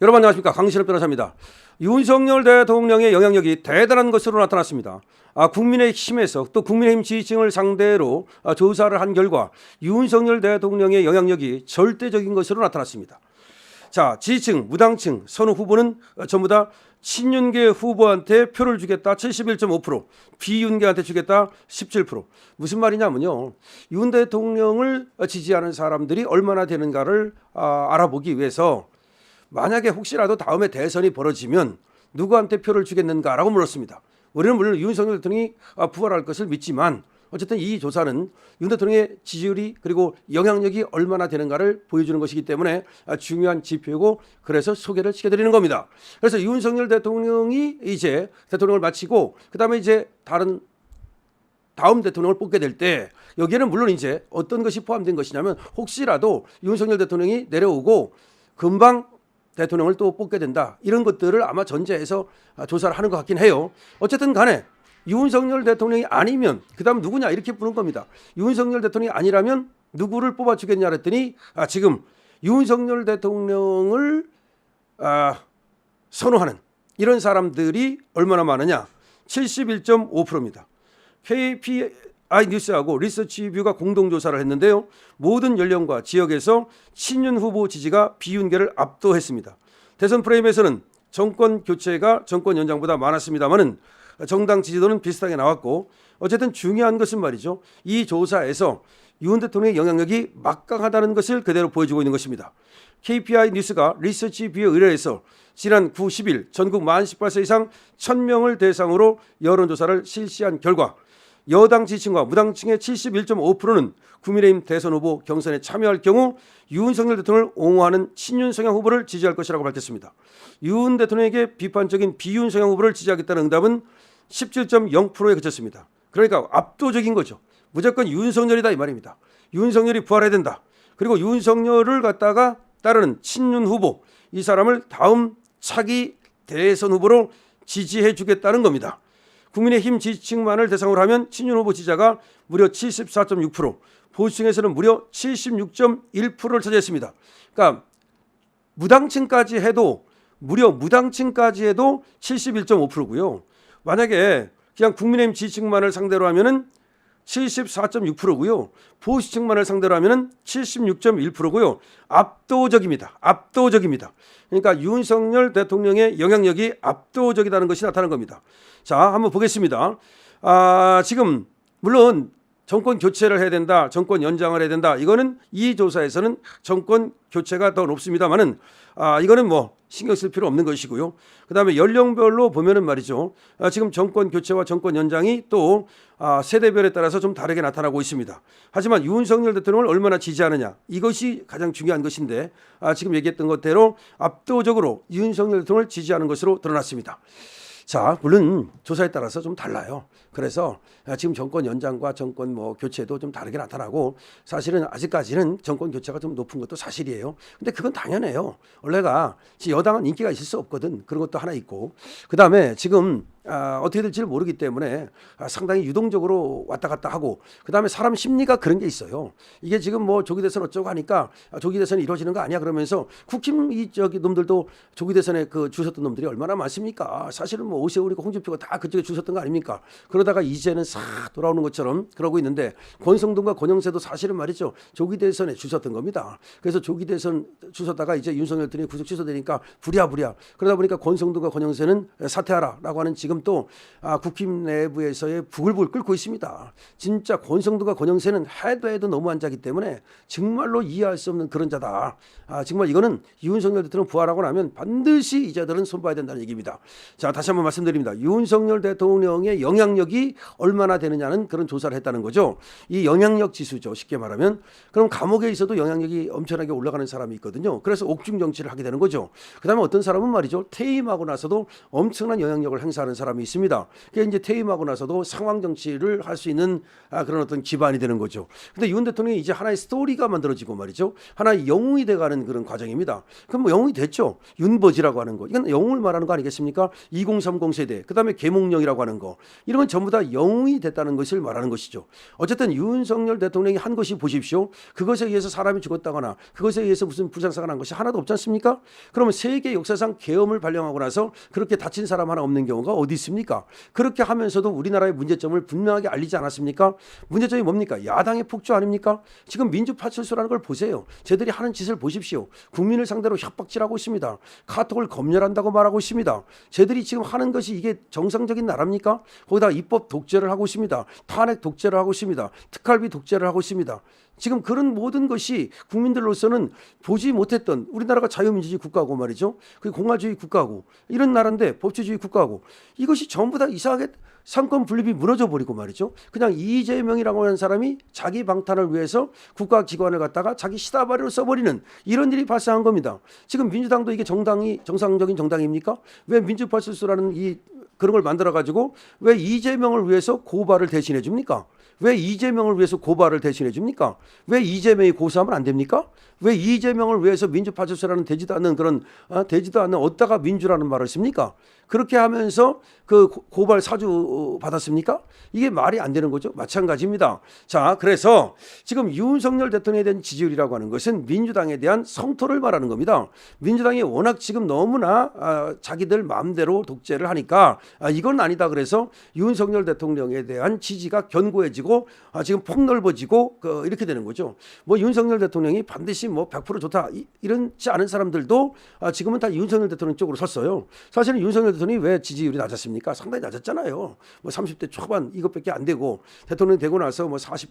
여러분 안녕하십니까 강신업 변호사입니다. 윤석열 대통령의 영향력이 대단한 것으로 나타났습니다. 아, 국민의힘에서 또 국민의힘 지지층을 상대로 아, 조사를 한 결과 윤석열 대통령의 영향력이 절대적인 것으로 나타났습니다. 자, 지지층, 무당층, 선후 후보는 어, 전부 다 친윤계 후보한테 표를 주겠다 71.5%, 비윤계한테 주겠다 17%. 무슨 말이냐면요. 윤 대통령을 지지하는 사람들이 얼마나 되는가를 아, 알아보기 위해서 만약에 혹시라도 다음에 대선이 벌어지면 누구한테 표를 주겠는가라고 물었습니다. 우리는 물론 윤석열 대통령이 아, 부활할 것을 믿지만 어쨌든 이 조사는 윤 대통령의 지지율이 그리고 영향력이 얼마나 되는가를 보여주는 것이기 때문에 아, 중요한 지표고 그래서 소개를 시켜드리는 겁니다. 그래서 윤석열 대통령이 이제 대통령을 마치고 그다음에 이제 다른 다음 대통령을 뽑게 될 때 여기에는 물론 이제 어떤 것이 포함된 것이냐면 혹시라도 윤석열 대통령이 내려오고 금방 대통령을 또 뽑게 된다 이런 것들을 아마 전제해서 아, 조사를 하는 것 같긴 해요. 어쨌든 간에 윤석열 대통령이 아니면 그다음 누구냐 이렇게 부른 겁니다. 윤석열 대통령이 아니라면 누구를 뽑아주겠냐 그랬더니 아, 지금 윤석열 대통령을 아, 선호하는 이런 사람들이 얼마나 많으냐? 71.5%입니다. KPI 뉴스하고 리서치뷰가 공동 조사를 했는데요. 모든 연령과 지역에서 친윤 후보 지지가 비윤계를 압도했습니다. 대선 프레임에서는 정권 교체가 정권 연장보다 많았습니다만은 정당 지지도는 비슷하게 나왔고 어쨌든 중요한 것은 말이죠. 이 조사에서 윤 대통령의 영향력이 막강하다는 것을 그대로 보여주고 있는 것입니다. KPI 뉴스가 리서치 뷰에 의뢰해서 지난 9, 10일 전국 만 18세 이상 1000명을 대상으로 여론조사를 실시한 결과 여당 지지층과 무당층의 71.5%는 국민의힘 대선 후보 경선에 참여할 경우 윤석열 대통령을 옹호하는 친윤 성향 후보를 지지할 것이라고 밝혔습니다. 윤 대통령에게 비판적인 비윤 성향 후보를 지지하겠다는 응답은 17.0%에 그쳤습니다. 그러니까 압도적인 거죠. 무조건 윤석열이다 이 말입니다. 윤석열이 부활해야 된다. 그리고 윤석열을 갖다가 따르는 친윤 후보 이 사람을 다음 차기 대선 후보로 지지해 주겠다는 겁니다. 국민의힘 지지층만을 대상으로 하면 친윤 후보 지지자가 무려 74.6%, 보수층에서는 무려 76.1%를 차지했습니다. 그러니까 무당층까지 해도 무려 무당층까지 해도 71.5%고요. 만약에 그냥 국민의힘 지지층만을 상대로 하면은 74.6%고요. 보수층만을 상대로 하면은 76.1%고요. 압도적입니다. 압도적입니다. 그러니까 윤석열 대통령의 영향력이 압도적이라는 것이 나타난 겁니다. 자, 한번 보겠습니다. 아, 지금 물론 정권 교체를 해야 된다, 정권 연장을 해야 된다. 이거는 이 조사에서는 정권 교체가 더 높습니다만은 아, 이거는 뭐 신경 쓸 필요 없는 것이고요. 그다음에 연령별로 보면은 말이죠. 아, 지금 정권 교체와 정권 연장이 또 아, 세대별에 따라서 좀 다르게 나타나고 있습니다. 하지만 윤석열 대통령을 얼마나 지지하느냐 이것이 가장 중요한 것인데 아, 지금 얘기했던 것대로 압도적으로 윤석열 대통령을 지지하는 것으로 드러났습니다. 자, 물론 조사에 따라서 좀 달라요. 그래서 지금 정권 연장과 정권 뭐 교체도 좀 다르게 나타나고 사실은 아직까지는 정권 교체가 좀 높은 것도 사실이에요. 근데 그건 당연해요. 원래가 여당은 인기가 있을 수 없거든. 그런 것도 하나 있고. 그 다음에 지금 아, 어떻게 될지 를 모르기 때문에 아, 상당히 유동적으로 왔다 갔다 하고 그다음에 사람 심리가 그런 게 있어요. 이게 지금 뭐 조기 대선 어쩌고 하니까 아, 조기 대선이 이루어지는 거 아니야 그러면서 국힘 이 저기 놈들도 조기 대선에 그 주셨던 놈들이 얼마나 많습니까? 사실은 뭐 오세훈이고 홍준표가 다 그쪽에 주셨던 거 아닙니까? 그러다가 이제는 싹 돌아오는 것처럼 그러고 있는데 권성동과 권영세도 사실은 말이죠 조기 대선에 주셨던 겁니다. 그래서 조기 대선 주셨다가 이제 윤석열 대통령이 구속 취소되니까 부랴부랴 그러다 보니까 권성동과 권영세는 사퇴하라라고 하는 지금 또 아, 국힘 내부에서의 부글부글 끓고 있습니다. 진짜 권성도가 권영세는 해도 해도 너무 안 자기 때문에 정말로 이해할 수 없는 그런 자다. 아, 정말 이거는 윤석열 대통령 부활하고 나면 반드시 이 자들은 손봐야 된다는 얘기입니다. 자 다시 한번 말씀드립니다. 윤석열 대통령의 영향력이 얼마나 되느냐는 그런 조사를 했다는 거죠. 이 영향력 지수죠. 쉽게 말하면 그럼 감옥에 있어도 영향력이 엄청나게 올라가는 사람이 있거든요. 그래서 옥중 정치를 하게 되는 거죠. 그다음에 어떤 사람은 말이죠 퇴임하고 나서도 엄청난 영향력을 행사하는 사람이 있습니다. 그게 이제 퇴임하고 나서도 상황 정치를 할 수 있는 아, 그런 어떤 기반이 되는 거죠. 근데 윤 대통령이 이제 하나의 스토리가 만들어지고 말이죠. 하나의 영웅이 돼가는 그런 과정입니다. 그럼 뭐 영웅이 됐죠. 윤버지라고 하는 거. 이건 영웅을 말하는 거 아니겠습니까? 2030 세대. 그다음에 계몽령이라고 하는 거. 이런 건 전부 다 영웅이 됐다는 것을 말하는 것이죠. 어쨌든 윤석열 대통령이 한 것이 보십시오. 그것에 의해서 사람이 죽었다거나 그것에 의해서 무슨 불상사가 난 것이 하나도 없지 않습니까? 그러면 세계 역사상 계엄을 발령하고 나서 그렇게 다친 사람 하나 없는 경우가 어디 있습니까? 그렇게 하면서도 우리나라의 문제점을 분명하게 알리지 않았습니까? 문제점이 뭡니까? 야당의 폭주 아닙니까? 지금 민주파출소라는 걸 보세요. 쟤들이 하는 짓을 보십시오. 국민을 상대로 협박질하고 있습니다. 카톡을 검열한다고 말하고 있습니다. 쟤들이 지금 하는 것이 이게 정상적인 나라입니까? 거기다 입법 독재를 하고 있습니다. 탄핵 독재를 하고 있습니다. 특활비 독재를 하고 있습니다. 지금 그런 모든 것이 국민들로서는 보지 못했던 우리나라가 자유민주주의 국가고 말이죠. 그 공화주의 국가고 이런 나라인데 법치주의 국가고 이것이 전부 다 이상하게 상권 분립이 무너져 버리고 말이죠. 그냥 이재명이라고 하는 사람이 자기 방탄을 위해서 국가 기관을 갖다가 자기 시다바리로 써버리는 이런 일이 발생한 겁니다. 지금 민주당도 이게 정당이 정상적인 정당입니까? 왜 민주파출소라는 이 그런 걸 만들어 가지고 왜 이재명을 위해서 고발을 대신해 줍니까? 왜 이재명을 위해서 고발을 대신해 줍니까? 왜 이재명이 고소하면 안 됩니까? 왜 이재명을 위해서 민주파출소라는 되지도 않는 그런 어, 되지도 않는 어디다가 민주라는 말을 씁니까? 그렇게 하면서 그 고- 고발 사주 받았습니까? 이게 말이 안 되는 거죠. 마찬가지입니다. 자, 그래서 지금 윤석열 대통령에 대한 지지율이라고 하는 것은 민주당에 대한 성토를 말하는 겁니다. 민주당이 워낙 지금 너무나 아, 자기들 마음대로 독재를 하니까 아, 이건 아니다 그래서 윤석열 대통령에 대한 지지가 견고해지고 아, 지금 폭넓어지고 그, 이렇게 되는 거죠. 뭐 윤석열 대통령이 반드시 뭐 100% 좋다 이, 이런지 않은 사람들도 아, 지금은 다 윤석열 대통령 쪽으로 섰어요. 사실은 윤석열 대통령이 왜 지지율이 낮았습니까? 상당히 낮았잖아요. 뭐 30대 초반 이것밖에 안 되고 대통령이 되고 나서 뭐 40%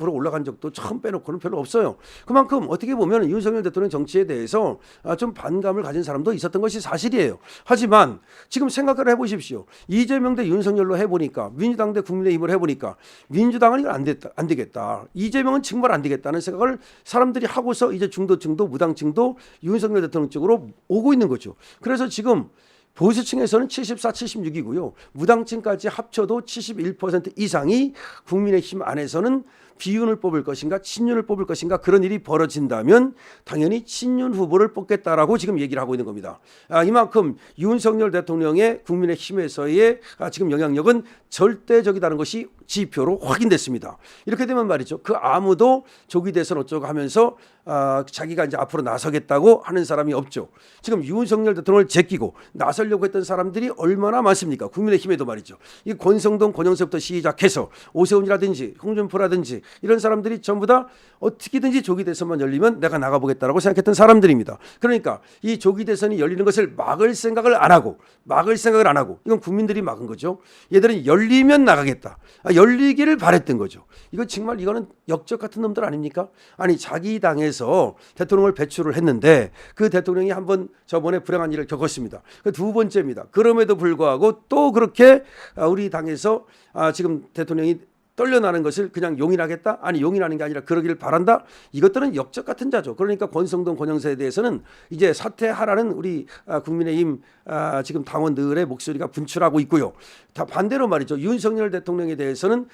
올라간 적도 처음 빼놓고는 별로 없어요. 그만큼 어떻게 보면 윤석열 대통령 정치에 대해서 아, 좀 반감을 가진 사람도 있었던 것이 사실이에요. 하지만 지금 생각을 해보십시오. 이재명 대 윤석열로 해보니까 민주당 대 국민의힘을 해보니까 민주 당은 이건 안 됐다, 안 되겠다. 이재명은 정말 안 되겠다는 생각을 사람들이 하고서 이제 중도층도 무당층도 윤석열 대통령 쪽으로 오고 있는 거죠. 그래서 지금 보수층에서는 74, 76이고요. 무당층까지 합쳐도 71% 이상이 국민의힘 안에서는 비윤을 뽑을 것인가 친윤을 뽑을 것인가 그런 일이 벌어진다면 당연히 친윤 후보를 뽑겠다라고 지금 얘기를 하고 있는 겁니다. 아, 이만큼 윤석열 대통령의 국민의힘에서의 아, 지금 영향력은 절대적이다는 것이 지표로 확인됐습니다. 이렇게 되면 말이죠. 그 아무도 조기 대선 어쩌고 하면서 아, 자기가 이제 앞으로 나서겠다고 하는 사람이 없죠. 지금 윤석열 대통령을 제끼고 나서려고 했던 사람들이 얼마나 많습니까? 국민의힘에도 말이죠. 이 권성동, 권영석부터 시작해서 오세훈이라든지 홍준표라든지 이런 사람들이 전부 다 어떻게든지 조기 대선만 열리면 내가 나가보겠다라고 생각했던 사람들입니다. 그러니까 이 조기 대선이 열리는 것을 막을 생각을 안 하고 막을 생각을 안 하고 이건 국민들이 막은 거죠. 얘들은 열리면 나가겠다. 아, 열리기를 바랬던 거죠. 이거 정말 이거는 역적 같은 놈들 아닙니까? 아니 자기 당에서 대통령을 배출을 했는데 그 대통령이 한 번 저번에 불행한 일을 겪었습니다. 그 두 번째입니다. 그럼에도 불구하고 또 그렇게 아, 우리 당에서 아, 지금 대통령이 떨려나는 것을 그냥 용인하겠다? 아니 용인하는 게 아니라 그러기를 바란다? 이것들은 역적 같은 자죠. 그러니까 권성동 권영세에 대해서는 이제 사퇴하라는 우리 아, 국민의힘 아, 지금 당원들의 목소리가 분출하고 있고요. 다 반대로 말이죠. 윤석열 대통령에 대해서는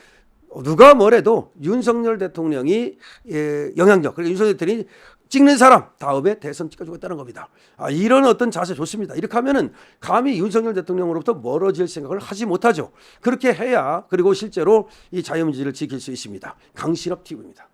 누가 뭐래도 윤석열 대통령이 예, 영향력 그리고 윤석열 대통령이 찍는 사람 다음에 대선 찍어주겠다는 겁니다. 아, 이런 어떤 자세 좋습니다. 이렇게 하면은 감히 윤석열 대통령으로부터 멀어질 생각을 하지 못하죠. 그렇게 해야 그리고 실제로 이 자유민주주의를 지킬 수 있습니다. 강신업 TV입니다.